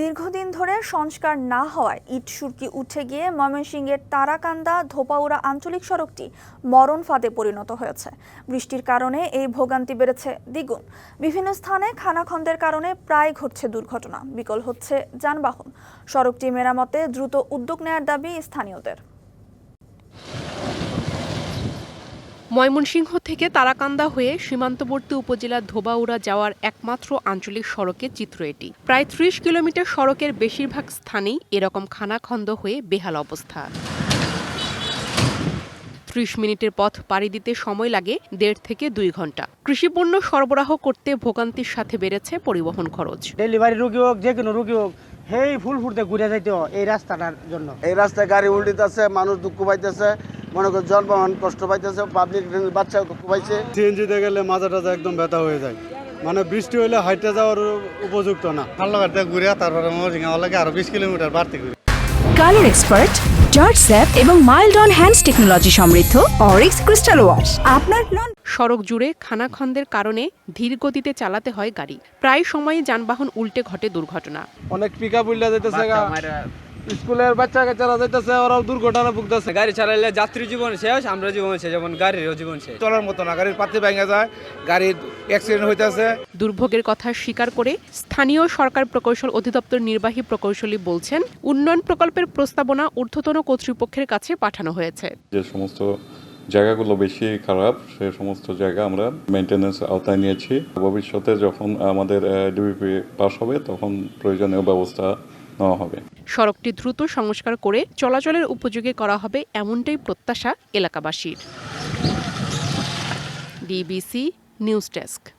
দীর্ঘদিন ধরে সংস্কার না হওয়ায় ইট সুরকি উঠে গিয়ে ময়মনসিংহের তারাকান্দা ধোপাউড়া আঞ্চলিক সড়কটি মরণ ফাঁদে পরিণত হয়েছে। বৃষ্টির কারণে এই ভোগান্তি বেড়েছে দ্বিগুণ। বিভিন্ন স্থানে খানাখন্দের কারণে প্রায় ঘটছে দুর্ঘটনা। বিকল হচ্ছে যানবাহন। সড়কটি মেরামতে দ্রুত উদ্যোগ নেয়ার দাবি স্থানীয়দের। ময়মনসিংহ থেকে তারাকান্দা হয়ে সীমান্তবর্তী উপজেলা ধোবাউড়া যাওয়ার একমাত্র আঞ্চলিক সড়কের চিত্র এটি। প্রায় ত্রিশ কিলোমিটার সড়কের বেশিরভাগ স্থানেই এরকম খানাখন্দ হয়ে বেহাল অবস্থা। ত্রিশ মিনিটের পথ পাড়ি দিতে সময় লাগে দেড় থেকে দুই ঘণ্টা। কৃষিপণ্য সরবরাহ করতে ভোগান্তির সাথে বেড়েছে পরিবহন খরচ। ডেলিভারি রুগী হোক যে কোনো রুগী হোক সেই ফুল ফুটতে ঘুরে যাইতে এই রাস্তাটার জন্য। এই রাস্তায় গাড়ি উল্টিতেছে মানুষ দুঃখ পাইতেছে। মনে করেন জনবাহন কষ্ট পাইতেছে পাবলিক বাচ্চা পাইছে সিএনজিতে গেলে মাজা টাজা একদম ব্যথা হয়ে যায়। মানে বৃষ্টি হলে হাইটে যাওয়ার উপযুক্ত না। হাল্লাঘাটে ঘুরে তারপরে মরিগাঁও লাগে আরও বিশ কিলোমিটার বাড়তে ঘুরে কালার এক্সপার্ট জর্জ স্যাপ এবং মাইল্ড অন হ্যান্ডস টেকনোলজি সমৃদ্ধ অরিক্স ক্রিস্টাল ওয়াশ আপনার লন সড়ক জুড়ে খানাখন্দের কারণে ধীর গতিতে চালাতে হয় গাড়ি। প্রায় সময়ই যানবাহন উল্টে ঘটে দুর্ঘটনা। অনেক পিক আপ উল্লা যাইতেছে স্কুলের বাচ্চা কাচ্চারা যাইতেছে ওরাও দুর্ঘটনা ভুগতেছে। গাড়ি চালাইলে যাত্রী জীবন শেষ আমরা জীবন শেষ যেমন গাড়িরও জীবন শেষ। চলার মতো না গাড়ির পাতি ভেঙে যায় গাড়ির অ্যাক্সিডেন্ট হইতেছে। দুর্ভোগের কথা স্বীকার করে স্থানীয় সরকার প্রকৌশল অধিদপ্তর নির্বাহী প্রকৌশলী বলছেন উন্নয়ন প্রকল্পের প্রস্তাবনা ঊর্ধ্বতন কর্তৃপক্ষের কাছে পাঠানো হয়েছে। যে সমস্ত জায়গাগুলো বেশি খারাপ সে সমস্ত জায়গা আমরা মেনটেন্যান্স আওতায় নিয়েছি। ভবিষ্যতে যখন আমাদের ডিবিপি পাস হবে তখন প্রয়োজনীয় ব্যবস্থা নেওয়া হবে। সড়কটি দ্রুত সংস্কার করে চলাচলের উপযোগী করা হবে এমনটাই প্রত্যাশা এলাকাবাসীর। DBC news desk.